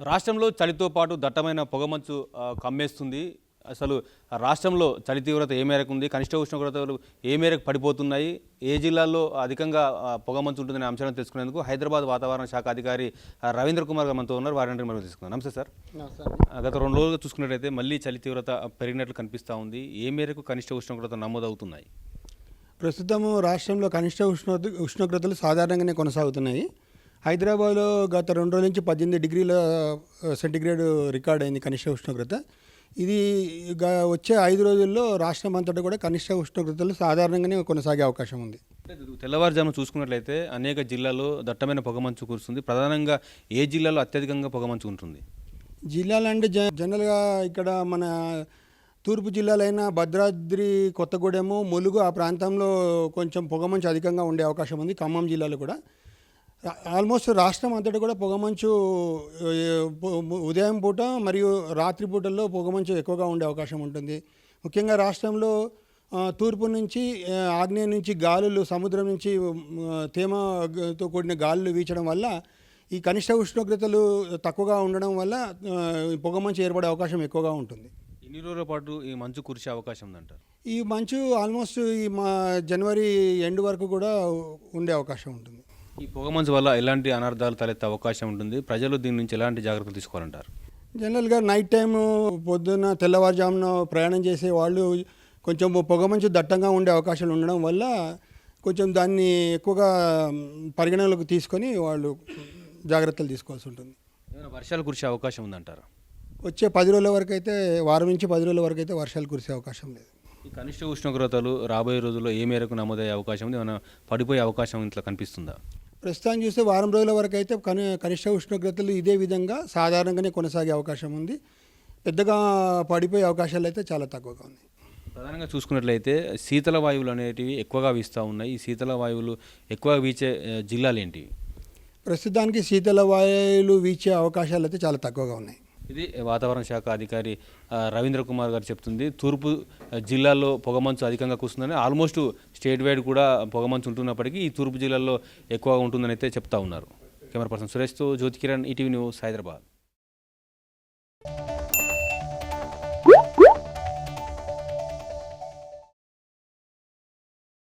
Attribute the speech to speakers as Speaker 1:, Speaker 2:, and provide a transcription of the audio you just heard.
Speaker 1: రాష్ట్రంలో చలితో పాటు దట్టమైన పొగమంచు కమ్మేస్తుంది. అసలు రాష్ట్రంలో చలి తీవ్రత ఏ మేరకు ఉంది? కనిష్ట ఉష్ణోగ్రతలు ఏ మేరకు పడిపోతున్నాయి? ఏ జిల్లాల్లో అధికంగా పొగమంచు ఉంటుందనే అంశాలను తెలుసుకునేందుకు హైదరాబాద్ వాతావరణ శాఖ అధికారి రవీంద్ర కుమార్ గారు మనతో ఉన్నారు. వారంటే మనం తీసుకుందాం. నమస్తే సార్. గత రెండు రోజులుగా చూసుకున్నట్టయితే మళ్ళీ చలి తీవ్రత పెరిగినట్లు కనిపిస్తూ ఉంది. ఏ మేరకు కనిష్ట ఉష్ణోగ్రత నమోదవుతున్నాయి?
Speaker 2: ప్రస్తుతము రాష్ట్రంలో కనిష్ట ఉష్ణో ఉష్ణోగ్రతలు సాధారణంగానే కొనసాగుతున్నాయి. హైదరాబాద్లో గత రెండు రోజుల నుంచి పద్దెనిమిది డిగ్రీల సెంటీగ్రేడ్ రికార్డ్ అయింది కనిష్ట ఉష్ణోగ్రత. ఇది వచ్చే ఐదు రోజుల్లో రాష్ట్రం అంతటా కూడా కనిష్ట ఉష్ణోగ్రతలు సాధారణంగానే కొనసాగే అవకాశం ఉంది.
Speaker 1: తెల్లవారుజామున చూసుకున్నట్లయితే అనేక జిల్లాల్లో దట్టమైన పొగమంచు కురుస్తుంది. ప్రధానంగా ఏ జిల్లాలో అత్యధికంగా పొగమంచు ఉంటుంది
Speaker 2: జిల్లాలు అంటే జ జనరల్గా ఇక్కడ మన తూర్పు జిల్లాలైన భద్రాద్రి కొత్తగూడెము ములుగు ఆ ప్రాంతంలో కొంచెం పొగమంచు అధికంగా ఉండే అవకాశం ఉంది ఖమ్మం జిల్లాలో కూడా. ఆల్మోస్ట్ రాష్ట్రం అంతటా కూడా పొగమంచు ఉదయం పూట మరియు రాత్రి పూటల్లో పొగమంచు ఎక్కువగా ఉండే అవకాశం ఉంటుంది. ముఖ్యంగా రాష్ట్రంలో తూర్పు నుంచి ఆగ్నేయం నుంచి గాలులు సముద్రం నుంచి తేమతో కూడిన గాలులు వీచడం వల్ల ఈ కనిష్ట ఉష్ణోగ్రతలు తక్కువగా ఉండడం వల్ల పొగమంచు ఏర్పడే అవకాశం ఎక్కువగా ఉంటుంది.
Speaker 1: ఎన్ని రోజుల పాటు ఈ మంచు కురిసే అవకాశం ఉందంటారు?
Speaker 2: ఈ మంచు ఆల్మోస్ట్ ఈ మా జనవరి ఎండ్ వరకు కూడా ఉండే అవకాశం ఉంటుంది.
Speaker 1: ఈ పొగమంచు వల్ల ఎలాంటి అనర్థాలు తలెత్తే అవకాశం ఉంటుంది? ప్రజలు దీని నుంచి ఎలాంటి జాగ్రత్తలు తీసుకోవాలంటారు?
Speaker 2: జనరల్గా నైట్ టైం పొద్దున్న తెల్లవారుజామున ప్రయాణం చేసే వాళ్ళు కొంచెం పొగమంచు దట్టంగా ఉండే అవకాశాలు ఉండడం వల్ల కొంచెం దాన్ని ఎక్కువగా పరిగణనలోకి తీసుకొని వాళ్ళు జాగ్రత్తలు తీసుకోవాల్సి ఉంటుంది.
Speaker 1: ఏమైనా వర్షాలు కురిసే అవకాశం ఉందంటారా?
Speaker 2: వచ్చే పది రోజుల వరకు అయితే వారం నుంచి పది రోజుల వరకు అయితే వర్షాలు కురిసే అవకాశం లేదు.
Speaker 1: ఈ కనిష్ట ఉష్ణోగ్రతలు రాబోయే రోజుల్లో ఏ మేరకు నమోదయ్యే అవకాశం ఉంది? ఏమైనా పడిపోయే అవకాశం ఇంట్లో కనిపిస్తుందా?
Speaker 2: ప్రస్తుతం చూస్తే వారం రోజుల వరకు అయితే కని కనిష్ట ఉష్ణోగ్రతలు ఇదే విధంగా సాధారణంగానే కొనసాగే అవకాశం ఉంది. పెద్దగా పడిపోయే అవకాశాలు అయితే చాలా తక్కువగా ఉన్నాయి.
Speaker 1: ప్రధానంగా చూసుకున్నట్లయితే శీతల వాయువులు అనేటివి ఎక్కువగా వీస్తూ ఉన్నాయి. ఈ శీతల వాయువులు ఎక్కువగా వీచే జిల్లాలు ఏంటి
Speaker 2: ప్రస్తుతానికి శీతల వాయువులు వీచే అవకాశాలు అయితే చాలా తక్కువగా ఉన్నాయి.
Speaker 1: ఇది వాతావరణ శాఖ అధికారి రవీంద్ర కుమార్ గారు చెప్తుంది. తూర్పు జిల్లాల్లో పొగమంచు అధికంగా కూస్తుందని ఆల్మోస్ట్ స్టేట్ వైడ్ కూడా పొగమంచు ఉంటున్నప్పటికీ ఈ తూర్పు జిల్లాల్లో ఎక్కువగా ఉంటుందని అయితే చెప్తా ఉన్నారు. కెమెరా పర్సన్ సురేష్తో జ్యోతి కిరణ్ ఈటీవీ న్యూస్ హైదరాబాద్.